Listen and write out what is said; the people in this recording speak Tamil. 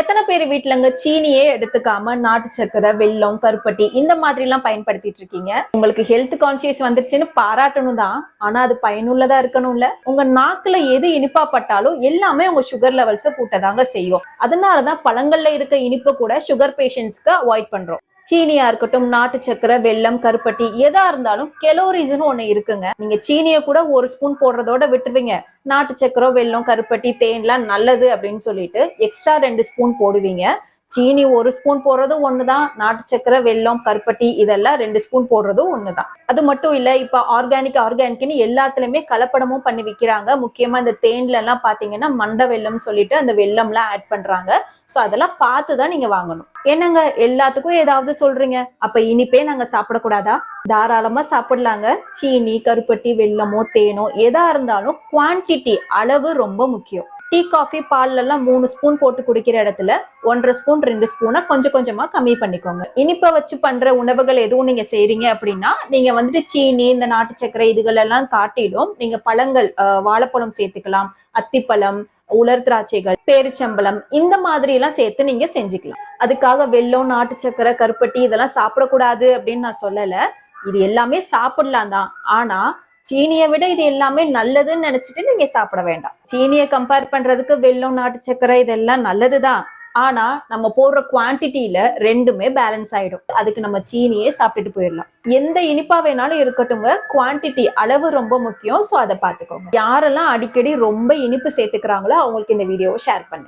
எத்தனை பேர் வீட்டுலங்க சீனியே எடுத்துக்காம நாட்டு சக்கரை வெல்லம் கருப்பட்டி இந்த மாதிரி எல்லாம் பயன்படுத்திட்டு இருக்கீங்க? உங்களுக்கு ஹெல்த் கான்சியஸ் வந்துருச்சுன்னு பாராட்டணும் தான். ஆனா அது பயனுள்ளதா இருக்கணும்ல? உங்க நாக்குல எது இனிப்பா பட்டாலும் எல்லாமே உங்க சுகர் லெவல்ஸை கூட்டதாங்க செய்யும். அதனாலதான் பழங்கள்ல இருக்க இனிப்பு கூட சுகர் பேஷண்ட்ஸ்க்கு அவாய்ட் பண்றோம். சீனியா இருக்கட்டும் நாட்டு சக்கரை வெல்லம் கருப்பட்டி எதா இருந்தாலும் கெலோரிஸ்னு ஒண்ணு இருக்குங்க. நீங்க சீனியை கூட ஒரு ஸ்பூன் போடுறதோட விட்டுருவீங்க. நாட்டு சக்கரை வெல்லம் கருப்பட்டி தேன்லாம் நல்லது அப்படின்னு சொல்லிட்டு எக்ஸ்ட்ரா ரெண்டு ஸ்பூன் போடுவீங்க. சீனி ஒரு ஸ்பூன் போடுறதும் ஒண்ணுதான் நாட்டு சக்கரை வெல்லம் கருப்பட்டி இதெல்லாம் ரெண்டு ஸ்பூன் போடுறதும் ஒண்ணுதான். அது மட்டும் இல்ல இப்ப ஆர்கானிக் ஆர்கானிக்னு எல்லாத்துலயுமே கலப்படமும் பண்ணி விற்கிறாங்க முக்கியமா இந்த தேன்ல எல்லாம் பாத்தீங்கன்னா மண்ட வெல்லம் சொல்லிட்டு அந்த வெல்லம்லாம் ஆட் பண்றாங்க. சோ அதெல்லாம் பார்த்து தான் நீங்க வாங்கணும். என்னங்க எல்லாத்துக்கும் ஏதாவது சொல்றீங்க? அப்ப இனிப்பே நாங்க சாப்பிடக்கூடாதா? தாராளமா சாப்பிடலாங்க. சீனி கருப்பட்டி வெல்லமோ தேனோ எதா இருந்தாலும் குவான்டிட்டி அளவு ரொம்ப முக்கியம். டீ காஃபி பால்ல மூணு ஸ்பூன் போட்டு குடிக்கிற இடத்துல ஒன்றரை ஸ்பூன் ரெண்டு ஸ்பூனை கொஞ்சம் கொஞ்சமாக கம்மி பண்ணிக்கோங்க. இனிப்பை வச்சு பண்ற உணவுகள் எதுவும் நீங்கள் செய்கிறீங்க அப்படின்னா நீங்க வந்துட்டு சீனி இந்த நாட்டு சர்க்கரை இதுகளெல்லாம் காட்டிலும் நீங்க பழங்கள் வாழைப்பழம் சேர்த்துக்கலாம். அத்திப்பழம் உலர் திராட்சைகள் பேரிச்சம்பழம் இந்த மாதிரி எல்லாம் சேர்த்து நீங்க செஞ்சுக்கலாம். அதுக்காக வெள்ளம் நாட்டு சக்கரை கருப்பட்டி இதெல்லாம் சாப்பிடக்கூடாது அப்படின்னு நான் சொல்லல. இது எல்லாமே சாப்பிடலாம் தான். ஆனா சீனியை விட இது எல்லாமே நல்லதுன்னு நினைச்சிட்டு நீங்க சாப்பிட வேண்டாம். சீனியை கம்பேர் பண்றதுக்கு வெள்ளம் நாட்டு சக்கரை இதெல்லாம் நல்லதுதான். ஆனா நம்ம போடுற குவான்டிட்டியில ரெண்டுமே பேலன்ஸ் ஆயிடும். அதுக்கு நம்ம சீனியே சாப்பிட்டுட்டு போயிடலாம். எந்த இனிப்பா வேணாலும் இருக்கட்டும்ங்க. குவான்டிட்டி அளவு ரொம்ப முக்கியம். சோ அதை பாத்துக்கோங்க யாரெல்லாம் அடிக்கடி ரொம்ப இனிப்பு சேர்த்துக்கிறாங்களோ அவங்களுக்கு இந்த வீடியோவை ஷேர் பண்ணுங்க.